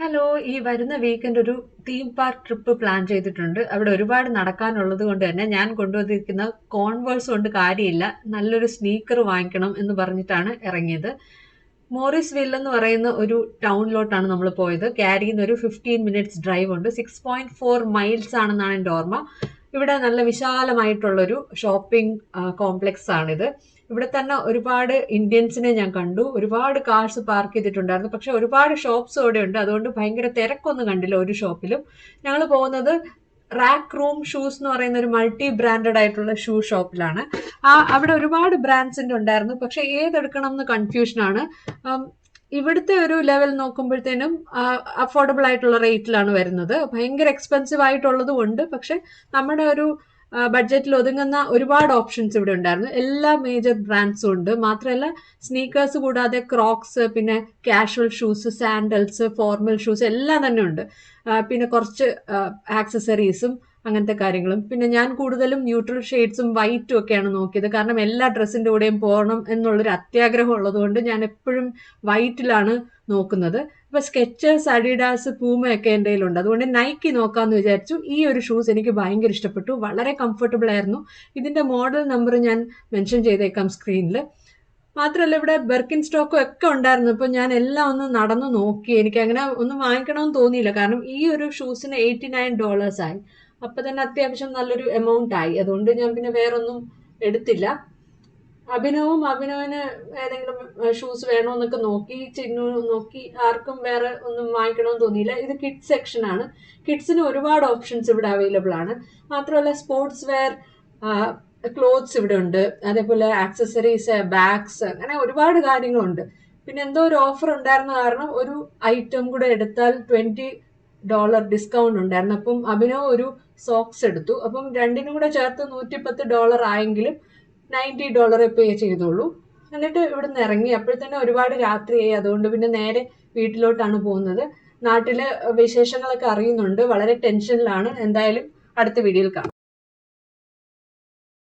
Hello ഈ വരുന്ന weekend ഒരു തീം പാർക്ക് ട്രിപ്പ് പ്ലാൻ ചെയ്തിട്ടുണ്ട്. അവിടെ ഒരുപാട് നടക്കാനുള്ളത് കൊണ്ട് തന്നെ ഞാൻ കൊണ്ടുവന്നിരിക്കുന്ന കോൺവേഴ്സ് കൊണ്ട് കാര്യമില്ല. നല്ലൊരു സ്നീക്കർ വാങ്ങിക്കണം എന്ന് പറഞ്ഞിട്ടാണ് ഇറങ്ങിയത്. മോറിസ് വിൽ എന്ന് പറയുന്ന ഒരു ടൗണിലോട്ടാണ് നമ്മൾ പോയത്. ക്യാരിയിൽ നിന്ന് ഒരു ഫിഫ്റ്റീൻ മിനിറ്റ്സ് ഡ്രൈവ് ഉണ്ട്. സിക്സ് പോയിന്റ് ഫോർ മൈൽസ് ആണെന്നാണ് എന്റെ ഓർമ്മ. ഇവിടെ നല്ല വിശാലമായിട്ടുള്ളൊരു ഷോപ്പിംഗ് കോംപ്ലക്സ് ആണിത്. ഇവിടെ തന്നെ ഒരുപാട് ഇന്ത്യൻസിനെ ഞാൻ കണ്ടു. ഒരുപാട് കാർസ് പാർക്ക് ചെയ്തിട്ടുണ്ടായിരുന്നു. പക്ഷെ ഒരുപാട് ഷോപ്സ് ഇവിടെ ഉണ്ട്. അതുകൊണ്ട് ഭയങ്കര തിരക്കൊന്നും കണ്ടില്ല ഒരു ഷോപ്പിലും ഞങ്ങൾ പോകുന്നത് റാക്ക് റൂം ഷൂസ് എന്ന് പറയുന്ന ഒരു മൾട്ടി ബ്രാൻഡഡ് ആയിട്ടുള്ള ഷൂ ഷോപ്പിലാണ് ആ അവിടെ ഒരുപാട് ബ്രാൻഡ്സിന്റെ ഉണ്ടായിരുന്നു. പക്ഷെ ഏതെടുക്കണം എന്ന് കൺഫ്യൂഷനാണ് ഇവിടുത്തെ ഒരു ലെവൽ നോക്കുമ്പോഴത്തേനും അഫോർഡബിൾ ആയിട്ടുള്ള റേറ്റിലാണ് വരുന്നത്. ഭയങ്കര എക്സ്പെൻസീവ് ആയിട്ടുള്ളതും ഉണ്ട്. പക്ഷെ നമ്മുടെ ഒരു ബഡ്ജറ്റിൽ ഒതുങ്ങുന്ന ഒരുപാട് ഓപ്ഷൻസ് ഇവിടെ ഉണ്ടായിരുന്നു. എല്ലാ മേജർ ബ്രാൻഡ്സും ഉണ്ട്. മാത്രമല്ല സ്നീക്കേഴ്സ് കൂടാതെ ക്രോക്സ് പിന്നെ casual shoes sandals formal shoes എല്ലാം തന്നെ ഉണ്ട്. പിന്നെ കുറച്ച് ആക്സസറീസും അങ്ങനത്തെ കാര്യങ്ങളും. പിന്നെ ഞാൻ കൂടുതലും ന്യൂട്രൽ ഷെയ്ഡ്സും വൈറ്റും ഒക്കെയാണ് നോക്കിയത്. കാരണം എല്ലാ ഡ്രസ്സിന്റെ കൂടെയും പോകണം എന്നുള്ളൊരു അത്യാഗ്രഹം ഉള്ളതുകൊണ്ട് ഞാൻ എപ്പോഴും വൈറ്റിലാണ് നോക്കുന്നത്. ഇപ്പൊ സ്കെച്ചേഴ്സ് അഡിഡാസ് പൂമയൊക്കെ എന്റെ കയ്യിലുണ്ട്. അതുകൊണ്ട് നൈക്കി നോക്കാമെന്ന് വിചാരിച്ചു. ഈ ഒരു ഷൂസ് എനിക്ക് ഭയങ്കര ഇഷ്ടപ്പെട്ടു. വളരെ കംഫർട്ടബിൾ ആയിരുന്നു. ഇതിന്റെ മോഡൽ നമ്പർ ഞാൻ മെൻഷൻ ചെയ്തേക്കാം സ്ക്രീനിൽ മാത്രമല്ല ഇവിടെ ബെർക്കിൻ സ്റ്റോക്കും ഒക്കെ ഉണ്ടായിരുന്നു. ഇപ്പൊ ഞാൻ എല്ലാം ഒന്ന് നടന്നു നോക്കി. എനിക്ക് അങ്ങനെ ഒന്നും വാങ്ങിക്കണമെന്ന് തോന്നിയില്ല. കാരണം ഈ ഒരു ഷൂസിന് എയ്റ്റി നയൻ ഡോളേഴ്സ് ആയി. അപ്പൊ തന്നെ അത്യാവശ്യം നല്ലൊരു എമൗണ്ട് ആയി. അതുകൊണ്ട് ഞാൻ പിന്നെ വേറൊന്നും എടുത്തില്ല. അഭിനവും അഭിനവിന് ഏതെങ്കിലും ഷൂസ് വേണോന്നൊക്കെ നോക്കി ചിന്നു നോക്കി ആർക്കും വേറെ ഒന്നും വാങ്ങിക്കണമെന്ന് തോന്നിയില്ല. ഇത് കിഡ്സ് സെക്ഷൻ ആണ്. കിഡ്സിന് ഒരുപാട് ഓപ്ഷൻസ് ഇവിടെ അവൈലബിൾ ആണ്. മാത്രമല്ല സ്പോർട്സ് വെയർ ക്ലോത്ത്സ് ഇവിടെ ഉണ്ട്. അതേപോലെ ആക്സസറീസ് ബാഗ്സ് അങ്ങനെ ഒരുപാട് കാര്യങ്ങളുണ്ട്. പിന്നെ എന്തോ ഒരു ഓഫർ ഉണ്ടായിരുന്ന കാരണം ഒരു ഐറ്റം കൂടെ എടുത്താൽ ട്വന്റി ഡോളർ ഡിസ്കൗണ്ട് ഉണ്ടായിരുന്നു. അപ്പം അഭിനവ് ഒരു സോക്സ് എടുത്തു. അപ്പം രണ്ടിനും കൂടെ ചേർത്ത് നൂറ്റിപ്പത്ത് ഡോളർ ആയെങ്കിലും നയന്റി ഡോളർ പേ ചെയ്തോളൂ. എന്നിട്ട് ഇവിടെ നിന്ന് ഇറങ്ങി. അപ്പോഴത്തന്നെ ഒരുപാട് രാത്രിയായി. അതുകൊണ്ട് പിന്നെ നേരെ വീട്ടിലോട്ടാണ് പോകുന്നത്. നാട്ടിലെ വിശേഷങ്ങളൊക്കെ അറിയുന്നുണ്ട്. വളരെ ടെൻഷനിലാണ് എന്തായാലും അടുത്ത വീഡിയോയിൽ കാണാം.